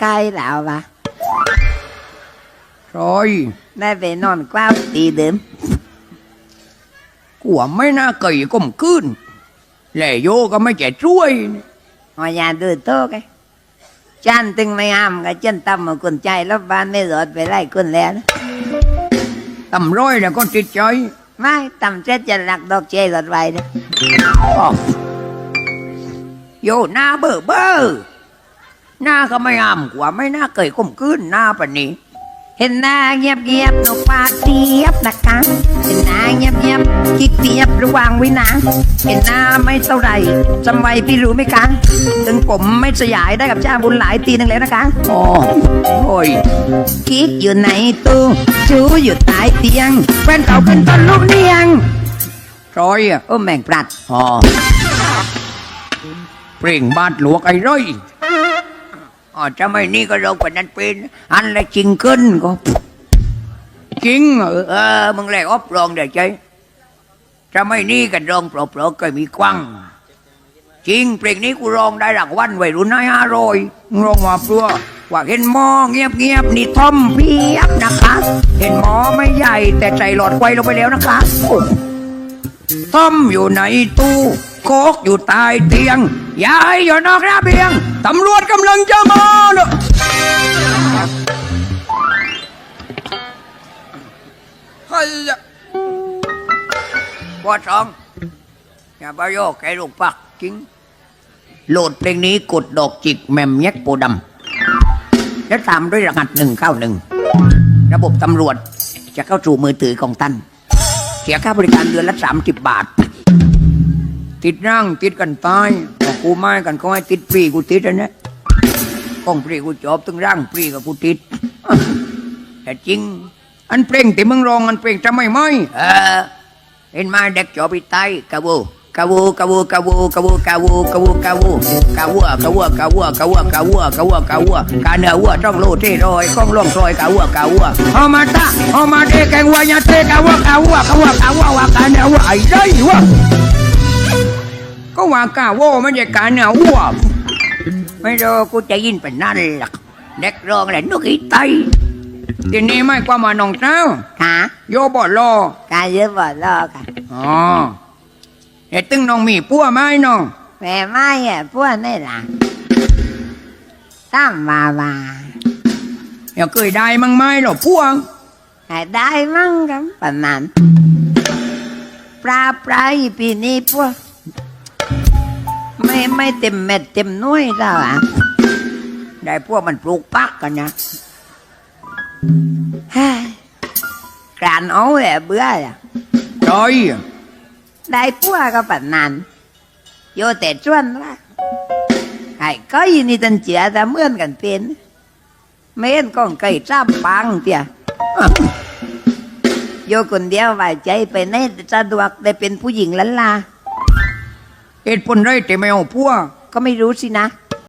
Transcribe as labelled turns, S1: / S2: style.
S1: ใกล้แล้ววะ
S2: ซอย
S1: ได้ไปนอนกว้าวตีเดิม
S2: กลัวไม่น่าเกยก้มคืนแหล่โยก็ไม่แก่ช่วย
S1: หอยาดูโตกันจันตึงไม่ห้ามกับจันตำมาคนใจแล้วบ้านไม่รอดไปไล่คนแล้วนะ
S2: ตำร้อยแล้วก็ติดใจ
S1: ไม่ตำเจ็ดจะหลักดอกเจรอดไว้นะ
S2: อ้อโยหน้าเบ้อเบ้อ หน้าก็ไม่อ้ำกว่าไม่น่าเกยก้มคืนหน้าปานนี้
S1: เห็นหน้าเงียบเงียบนกปาเทียบนะคะเห็นหน้าเงียบเงียบคิกเทียบระว่างวินาเห็นหน้าไม่เท่าไหร่จำไว้พี่รู้ไหมคะถึงผมไม่สยายได้กับเจ้าบุญหลายตีนึงแล้วนะคะ
S2: อ๋อโอ้ย
S1: คิกอยู่ในตู้ชูอยู่ใต้เตียงแฟนเก่าเป็นต้นลูกเนียง
S2: ซอยอะ
S1: โอ้แม่งปลัด
S2: อ๋อเปล่งบาดหลวกไอ้ร้อย อ๋อจะไม่นี่ก็เรากว่านั้นเป็นอันละจริงเกินก็จริงเออมึงแหลกอบรองเดี๋ยวใจจะไม่นี่กันรองเปล่าๆก็มีกว้างจริงเพลงนี้กูร้องได้รางวัลวัยรุ่นนายห้าร้อยร้องมาเพื่อว่าเห็นหมอเงียบเงียบๆนี่ทอมเพียบนะคะ เห็นหมอไม่ใหญ่แต่ใจหลอดไฟลงไปแล้วนะคะ โอ้มอยู่ในตู้โคกอยู่ใต้เตียงยายอยู่นอกระเบียงตำรวจกำลังจะมาเนอะเฮ้ยปวดสองอย่าบายโยกแกลูกปักจริง โหลดเพลงนี้กดดอกจิกแมมแยกโปดำแล้วตามด้วยรหัสหนึ่งเข้าหนึ่ง ระบบตำรวจจะเข้าสู่มือถือของท่าน สียค่าบริการเดือนละสามสิบบาท ติดร่างติดกันตายบอกกูไม่กันก็ให้ติดฟรีกูติดอันเนี้ยก้องฟรีกูจบตึงร่างฟรีกับกูติด แต่จริง อันเพลงที่มึงร้องอันเพลงจะไม่ไหมเออเห็นไหมาเด็กจบไปตายกับวู กะวูกะวูกะวูกะวูกะวูกะวูกะวูกะวัวกะวัวกะวัวกะวัวกะวัวกะวัวกะวัวกะเนื้อวัวต้องรู้ที่รอยข้องล่องซอยกะวัวกะวัวฮอมาตาฮอมาเดแกงวัวยาเตกะวัวกะวัวกะวัวกะวัววกะเนื้อวัวไอ้ได้วัวก็ว่ากะวัวมันจะกะเนื้อวัวไม่รู้กูจะยินเป็นนั่นหลักเด็กร้องแหละนกอีไตทีนี้ไม่กว่ามาน้องเจ้า
S1: ค่ะ
S2: โยบอดรอ
S1: การโยบอดรอค่ะ
S2: อ๋อ เฮ็ดตึงน้องมีปัวไหมน้อง
S1: แม่ไม่อะพวกนี่ล่ะตั้มมาว่า
S2: อย่าเคยได้มั้งไหมหรอปัว
S1: ให้ได้มั่งครับประมาณปลาปลาอีปีนี้พวกไม่ไม่เต็มเม็ดเต็มหน้วยแล้วอะ
S2: ได้ปัวมันปลูกปักกันนะ
S1: เฮ้ยกรานเอาแหละเบื่ออะ
S2: จอย
S1: ได้พวกก็ประมาณโยแต่ชวนว่าไอ้ก็ยินดีตันเจียแต่เหมือนกันเป็นเม่นก็ไก่จ้ำปังเตียโยคนเดียวไว้ใจไปในสะดวกได้เป็นผู้หญิงลันลา
S2: เหตุผลไรแต่ไม่เอาปัว
S1: ก็ไม่รู้สินะ